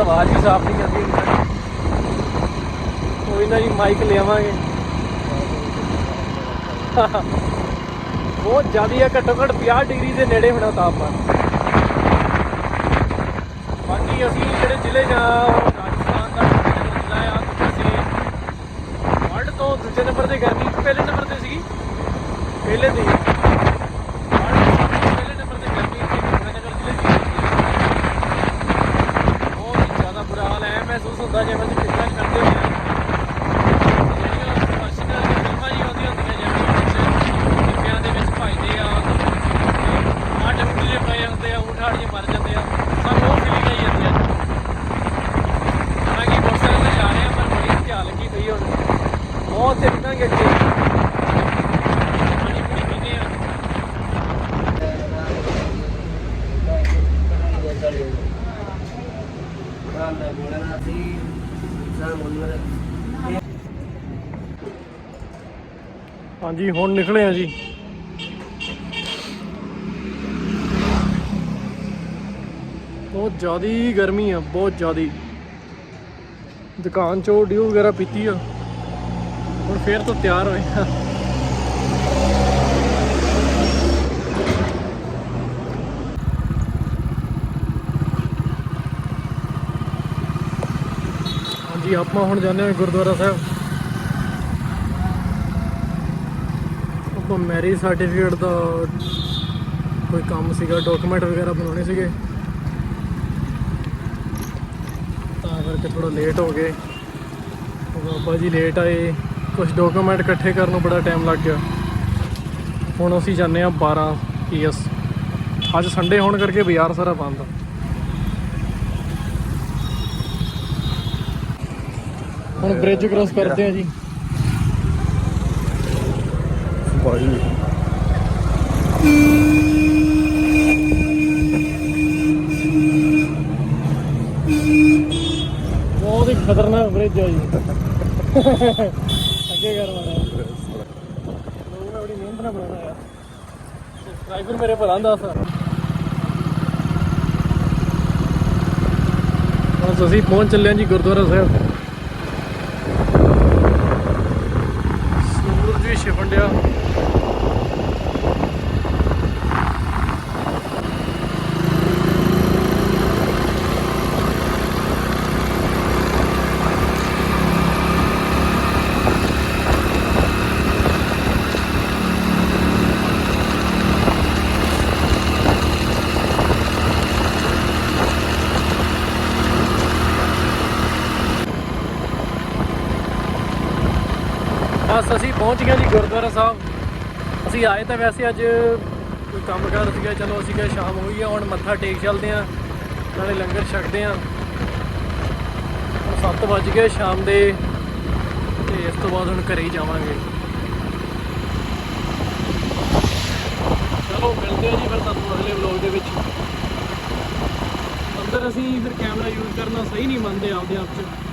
ਆਵਾਜ਼ ਵੀ ਸਾਫ਼ ਨਹੀਂ ਜਾਂਦੀ ਕੋਈ ਨਾ ਜੀ ਮਾਈਕ ਲਿਆਵਾਂਗੇ। ਬਹੁਤ ਜ਼ਿਆਦਾ ਹੈ, ਘੱਟੋ ਘੱਟ 50 ਡਿਗਰੀ ਦੇ ਨੇੜੇ ਹੋਣਾ ਤਾਪਮਾਨ। ਬਾਕੀ ਅਸੀਂ ਜਿਹੜੇ ਜ਼ਿਲ੍ਹੇ ਜਾਂ ਰਾਜਸਥਾਨ ਦਾ ਜ਼ਿਲ੍ਹਾ ਆ ਅਸੀਂ ਵਰਲਡ ਤੋਂ ਦੂਜੇ ਨੰਬਰ ਤੇ ਗਰਮੀ, ਪਹਿਲੇ ਨੰਬਰ ਤੇ ਸੀਗੀ। ਪਹਿਲੇ ਦੀ ਹੀ। world ਤੋਂ ਪਹਿਲੇ ਨੰਬਰ ਤੇ ਗਰਮੀ ਇੱਥੇ ਗੰਗਾਨਗਰ ਜ਼ਿਲ੍ਹੇ 'ਚ ਹੀ ਹੁੰਦੀ ਹੈ। ਬਹੁਤ ਹੀ ਜ਼ਿਆਦਾ ਬੁਰਾ ਹਾਲ ਹੈ ਮਹਿਸੂਸ ਹੁੰਦਾ ਜਿਵੇਂ ਅਸੀਂ ਪਿਛਲਾ ਕਰਦੇ ਹੁੰਦੇ ਹਾਂ ਜਿਹੜੀਆਂ ਪਰਸਨਲ ਫਿਲਮਾਂ ਜੀ ਆਉਂਦੀਆਂ ਹੁੰਦੀਆਂ ਜਿਵੇਂ ਵਿੱਚ ਡਿੱਬਿਆਂ ਦੇ ਵਿੱਚ ਭਜਦੇ ਆ ਆਟੇ ਮੁੱਲੇ ਪਏ ਹੁੰਦੇ ਆ ਉਠਾੜ ਜੇ ਮਰ ਜਾਂਦੇ ਆ ਸਾਨੂੰ ਉਹ ਫੀਲਿੰਗ ਆਈ ਜਾਂਦੀ ਹੈ ਹਾਲਾਂਕਿ ਮੋਟਰਸਾਈਕਲ ਤੇ ਜਾ ਰਹੇ ਆ ਪਰ ਬੜੀ ਧਿਆਨ ਲੱਗੀ ਪਈ ਹੁਣ ਬਹੁਤ ਤੇ ਨਿਕਲਾਂਗੇ ਅੱਗੇ ਪਾਣੀ ਪੂਰੀ ਪੀਨੇ ਆ ਹਾਂਜੀ, ਹੁਣ ਨਿਕਲੇ ਆ ਜੀ। ਬਹੁਤ ਜ਼ਿਆਦੀ ਗਰਮੀ ਆ, ਬਹੁਤ ਜ਼ਿਆਦੀ। ਦੁਕਾਨ ਚੋਂ ਡਿਊ ਵਗੈਰਾ ਪੀਤੀ ਆ। ਹੁਣ ਫੇਰ ਤੋਂ ਤਿਆਰ ਹੋਏ ਆ। ਜੀ, ਆਪਾਂ ਹੁਣ ਜਾਂਦੇ ਹਾਂ ਗੁਰਦੁਆਰਾ ਸਾਹਿਬ। ਆਪਾਂ ਮੈਰਿਜ ਸਰਟੀਫਿਕੇਟ ਦਾ ਕੋਈ ਕੰਮ ਸੀਗਾ ਡਾਕੂਮੈਂਟ ਵਗੈਰਾ ਬਣਾਉਣੇ ਸੀਗੇ। ਤਾਂ ਕਰਕੇ ਥੋੜਾ ਲੇਟ ਹੋ ਗਏ। ਬਾਬਾ ਜੀ ਲੇਟ ਆਏ। ਕੁਝ ਡਾਕੂਮੈਂਟ ਇਕੱਠੇ ਕਰਨ ਨੂੰ ਬੜਾ ਟਾਈਮ ਲੱਗ ਗਿਆ। ਹੁਣ ਅਸੀਂ ਜਾਂਦੇ ਆ 12 ਪੀਐਸ ਅੱਜ ਸੰਡੇ ਹੋਣ ਕਰਕੇ ਬਾਜ਼ਾਰ ਸਾਰਾ ਬੰਦ ਆ। ਹੁਣ ਬ੍ਰਿਜ ਕ੍ਰਾਸ ਕਰਦੇ ਆ ਜੀ। ਭਾਈ ਬਹੁਤ ਹੀ ਖਤਰਨਾਕ ਬ੍ਰਿਜ ਆ ਜੀ। ਅੱਗੇ ਕਰ ਮਾਰਾ ਲੋਕ ਨੇ ਬੜੀ ਮਿਹਨਤ ਨਾਲ ਬਣਾਇਆ ਯਾਰ ਸਬਸਕ੍ਰਾਈਬਰ ਮੇਰੇ ਭਰਾ ਦਾ ਸਰ ਅਸੀਂ ਪਹੁੰਚ ਚੱਲੇ ਹਾਂ ਜੀ ਗੁਰਦੁਆਰਾ ਸਾਹਿਬ। ਸੂਰਜ ਡਿਆ ਬਸ ਅਸੀਂ ਪਹੁੰਚ ਗਏ ਜੀ ਗੁਰਦੁਆਰਾ ਸਾਹਿਬ। ਅਸੀਂ ਆਏ ਤਾਂ ਵੈਸੇ ਅੱਜ ਕੋਈ ਕੰਮ ਕਰ ਸੀਗਾ, ਚਲੋ ਅਸੀਂ ਕਿਹਾ ਸ਼ਾਮ ਹੋਈ ਆ, ਹੁਣ ਮੱਥਾ ਟੇਕ ਚੱਲਦੇ ਆ, ਨਾਲੇ ਲੰਗਰ ਛਕਦੇ ਆ। ਹੁਣ 7 ਵੱਜ ਗਏ ਸ਼ਾਮ ਦੇ, ਤੇ ਇਸ ਤੋਂ ਬਾਅਦ ਹੁਣ ਘਰੇ ਹੀ ਜਾਵਾਂਗੇ। ਚਲੋ ਮਿਲਦੇ ਆ ਜੀ ਫਿਰ ਤੁਹਾਨੂੰ ਅਗਲੇ ਵਲੌਗ ਦੇ ਵਿੱਚ। ਅੰਦਰ ਅਸੀਂ ਫਿਰ ਕੈਮਰਾ ਯੂਜ਼ ਕਰਨਾ ਸਹੀ ਨਹੀਂ ਮੰਨਦੇ ਆਪਦੇ ਆਪ 'ਚ।